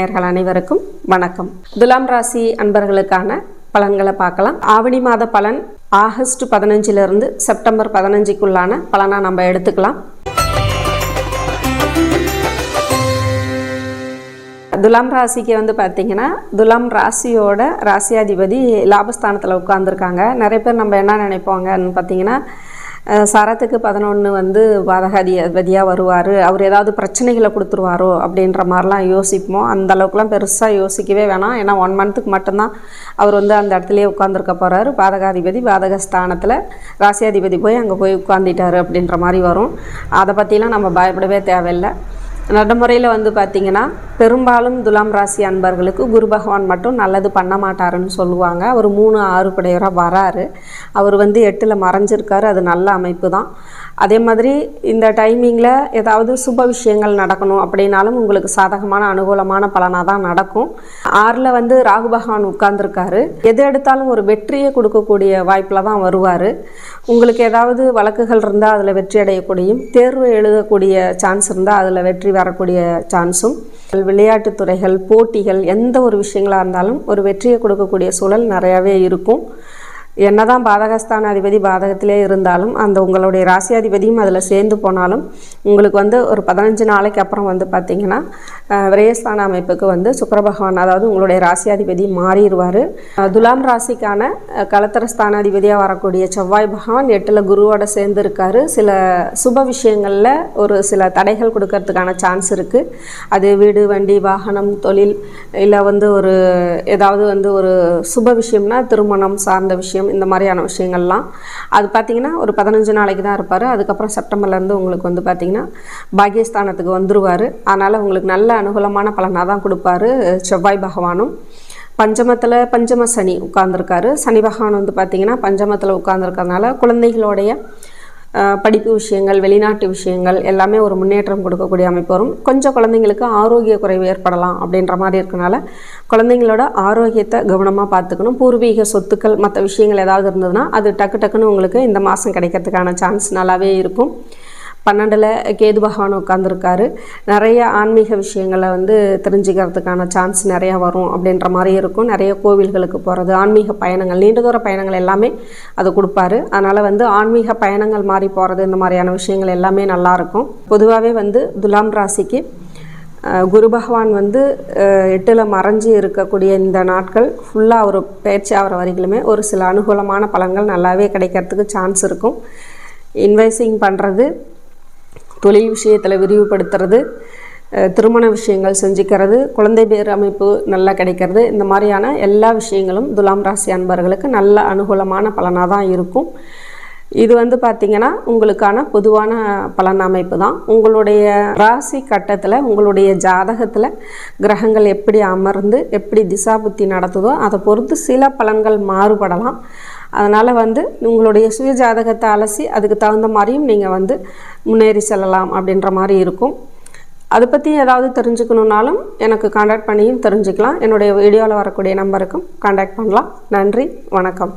நேயர்கள் அனைவருக்கும் வணக்கம். துலாம் ராசி அன்பர்களுக்கான பலன்களை பார்க்கலாம். ஆவணி மாத பலன் ஆகஸ்ட் பதினஞ்சிலிருந்து செப்டம்பர் பதினஞ்சுக்குள்ளான பலனாக நம்ம எடுத்துக்கலாம். துலாம் ராசிக்கு வந்து பார்த்தீங்கன்னா துலாம் ராசியோட ராசியாதிபதி லாபஸ்தானத்தில் உட்காந்துருக்காங்க நிறைய பேர் நம்ம என்ன நினைப்போங்கன்னு பார்த்தீங்கன்னா சரத்துக்கு பதினொன்று வந்து பாதகாதிபதியாக வருவார். அவர் ஏதாவது பிரச்சனைகளை கொடுத்துருவாரோ அப்படின்ற மாதிரிலாம் யோசிப்போம். அந்த அளவுக்குலாம் பெருசாக யோசிக்கவே வேணாம். ஏன்னா ஒன் மந்த்துக்கு மட்டும்தான் அவர் வந்து அந்த இடத்துலையே உட்காந்துருக்க போகிறாரு பாதகாதிபதி பாதக ஸ்தானத்தில் ராசியாதிபதி போய் அங்கே போய் உட்காந்துட்டாரு அப்படின்ற மாதிரி வரும். அதை பற்றிலாம் நம்ம பயப்படவே தேவையில்லை. நடைமுறையில் வந்து பார்த்திங்கன்னா பெரும்பாலும் துலாம் ராசி அன்பர்களுக்கு குரு பகவான் மட்டும் நல்லது பண்ண மாட்டாருன்னு சொல்லுவாங்க. அவர் மூணு ஆறு படையராக வராரு. அவர் வந்து எட்டில் மறைஞ்சிருக்காரு. அது நல்ல அமைப்பு தான் அதே மாதிரி இந்த டைமிங்கில் ஏதாவது சுப விஷயங்கள் நடக்கணும் அப்படின்னாலும் உங்களுக்கு சாதகமான அனுகூலமான பலனாக தான் நடக்கும். ஆறில் வந்து ராகு பகவான் உட்கார்ந்துருக்காரு. எது எடுத்தாலும் ஒரு வெற்றியை கொடுக்கக்கூடிய வாய்ப்பில் தான் வருவார். உங்களுக்கு ஏதாவது வழக்குகள் இருந்தால் அதில் வெற்றி அடையக்கூடியும் தேர்வு எழுதக்கூடிய சான்ஸ் இருந்தால் அதில் வெற்றி வரக்கூடிய சான்ஸும் விளையாட்டு துறைகள் போட்டிகள் எந்த ஒரு விஷயங்களாக இருந்தாலும் ஒரு வெற்றியை கொடுக்கக்கூடிய சூழல் நிறையாவே இருக்கும். என்னதான் பாதகஸ்தான அதிபதி பாதகத்திலே இருந்தாலும் அந்த உங்களுடைய ராசியாதிபதியும் அதில் சேர்ந்து போனாலும் உங்களுக்கு வந்து ஒரு பதினஞ்சு நாளைக்கு அப்புறம் வந்து பார்த்திங்கன்னா விரயஸ்தான அமைப்புக்கு வந்து சுக்கர பகவான் அதாவது உங்களுடைய ராசியாதிபதி மாறிடுவார். துலாம் ராசிக்கான கலத்தர ஸ்தானாதிபதியாக வரக்கூடிய செவ்வாய் பகவான் எட்டில் குருவோட சேர்ந்து இருக்காரு சில சுப விஷயங்களில் ஒரு சில தடைகள் கொடுக்கறதுக்கான சான்ஸ் இருக்குது அது வீடு வண்டி வாகனம் தொழில் இல்லை வந்து ஒரு ஏதாவது வந்து ஒரு சுப விஷயம்னா திருமணம் சார்ந்த விஷயம் இந்த மாதிரியான விஷயங்கள்லாம். அது பார்த்திங்கன்னா ஒரு பதினஞ்சு நாளைக்கு தான் இருப்பார். அதுக்கப்புறம் செப்டம்பர்லேருந்து உங்களுக்கு வந்து பார்த்திங்கன்னா பாகியஸ்தானத்துக்கு வந்துருவார். அதனால் உங்களுக்கு நல்ல அனுகூலமான பலனாக தான் கொடுப்பாரு செவ்வாய் பகவானும். பஞ்சமத்தில் பஞ்சம சனி உட்கார்ந்துருக்காரு. சனி பகவான் வந்து பார்த்திங்கன்னா பஞ்சமத்தில் உட்கார்ந்துருக்கறனால குழந்தைகளுடைய படிப்பு விஷயங்கள் வெளிநாட்டு விஷயங்கள் எல்லாமே ஒரு முன்னேற்றம் கொடுக்கக்கூடிய அமைப்பு வரும். கொஞ்சம் குழந்தைங்களுக்கு ஆரோக்கிய குறைவு ஏற்படலாம் அப்படின்ற மாதிரி இருக்கனால குழந்தைங்களோட ஆரோக்கியத்தை கவனமாக பார்த்துக்கணும். பூர்வீக சொத்துக்கள் மற்ற விஷயங்கள் ஏதாவது இருந்ததுன்னா அது டக்கு டக்குன்னு உங்களுக்கு இந்த மாதம் கிடைக்கிறதுக்கான சான்ஸ் நல்லாவே இருக்கும். பன்னெண்டில் கேது பகவான் உட்காந்துருக்காரு நிறைய ஆன்மீக விஷயங்களை வந்து தெரிஞ்சுக்கிறதுக்கான சான்ஸ் நிறையா வரும் அப்படின்ற மாதிரி இருக்கும். நிறைய கோவில்களுக்கு போகிறது ஆன்மீக பயணங்கள் நீண்ட தூர பயணங்கள் எல்லாமே அது கொடுப்பாரு. அதனால் வந்து ஆன்மீக பயணங்கள் மாறி போகிறது இந்த மாதிரியான விஷயங்கள் எல்லாமே நல்லாயிருக்கும் பொதுவாகவே வந்து துலாம் ராசிக்கு குரு பகவான் வந்து எட்டில் மறைஞ்சு இருக்கக்கூடிய இந்த நாட்கள் ஃபுல்லாக ஒரு பயிற்சி ஆகிற வரைக்குமே ஒரு சில அனுகூலமான பலன்கள் நல்லாவே கிடைக்கிறதுக்கு சான்ஸ் இருக்கும். இன்வெஸ்டிங் பண்ணுறது தொழில் விஷயத்தில் விரிவுபடுத்துறது திருமண விஷயங்கள் செஞ்சுக்கிறது குழந்தை பேர் அமைப்பு நல்லா கிடைக்கிறது இந்த மாதிரியான எல்லா விஷயங்களும் துலாம் ராசி அன்பர்களுக்கு நல்ல அனுகூலமான பலனாக தான் இருக்கும். இது வந்து பார்த்திங்கன்னா உங்களுக்கான பொதுவான பலன் அமைப்பு தான் உங்களுடைய ராசி கட்டத்தில் உங்களுடைய ஜாதகத்தில் கிரகங்கள் எப்படி அமர்ந்து எப்படி திசா புத்தி நடத்துதோ அதை பொறுத்து சில பலன்கள் மாறுபடலாம். அதனால் வந்து உங்களுடைய சுய ஜாதகத்தை அலசி அதுக்கு தகுந்த மாதிரியும் நீங்கள் வந்து முன்னேறி செல்லலாம் அப்படின்ற மாதிரி இருக்கும். அதை பற்றி ஏதாவது தெரிஞ்சுக்கணுன்னாலும் எனக்கு காண்டாக்ட் பண்ணியும் தெரிஞ்சுக்கலாம். என்னுடைய வீடியோவில் வரக்கூடிய நம்பருக்கும் காண்டாக்ட் பண்ணலாம். நன்றி வணக்கம்.